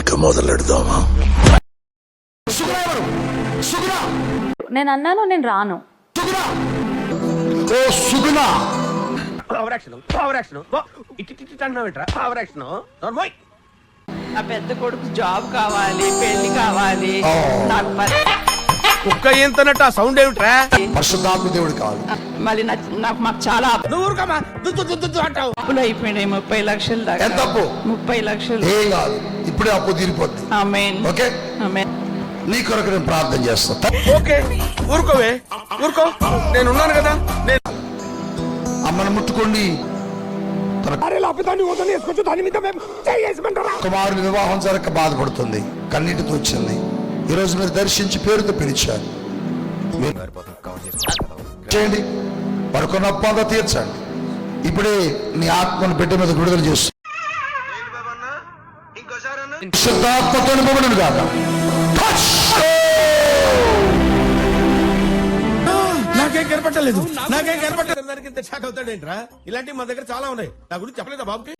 మొదలెడదామా? నేను అన్నాను నేను రాను. నా పెద్ద కొడుకు జాబ్ కావాలి పెళ్ళి కావాలి. నాకు కుక్క ఏంతనట్టు ఆ సౌండ్ ఏమిట్రా? పరిశుద్ధాత్మ దేవుడు కావాలి మళ్ళీ నా- నాకు మాకు చాలా నువ్వు ఊరుకోమా దుద్దు దుద్దు దుద్దు అంటావు. అప్పులు అయిపోయినాయి ముప్పై లక్షలు దాకా. ఎంత అప్పు? ముప్పై లక్షలు. ఏం కాదు. ఇప్పుడే అప్పు తీరిపోద్ది ఆమెన్ ఓకే? ఆమెన్ నీ కొరకు నేను ప్రార్థన చేస్తా. ఓకే ఊరుకోవే. ఊరుకో. నేను ఉన్నాను కదా. నేను అమ్మను ముట్టుకోండి. తన కుమారుని వివాహం జరగక బాధపడుతుంది. కన్నీటితో వచ్చింది ఈ రోజు మీరు దర్శించి పేరుతో పిలిచారు. చేయండి. మరికొన్న అప్పంతా తీర్చండి. ఇప్పుడే నీ ఆత్మను బిడ్డ మీద విడుదల చేస్తుంది శుద్ధాత్మతో నింపబడిన కాక నాకేం కనపట్టలేదు నాకేం కనపట్టలేదు దానికి ఇంత షాక్ అవుతాడేంట్రా? ఇలాంటివి మా దగ్గర చాలా ఉన్నాయి. నా గురించి చెప్పలేదా బాబుకి?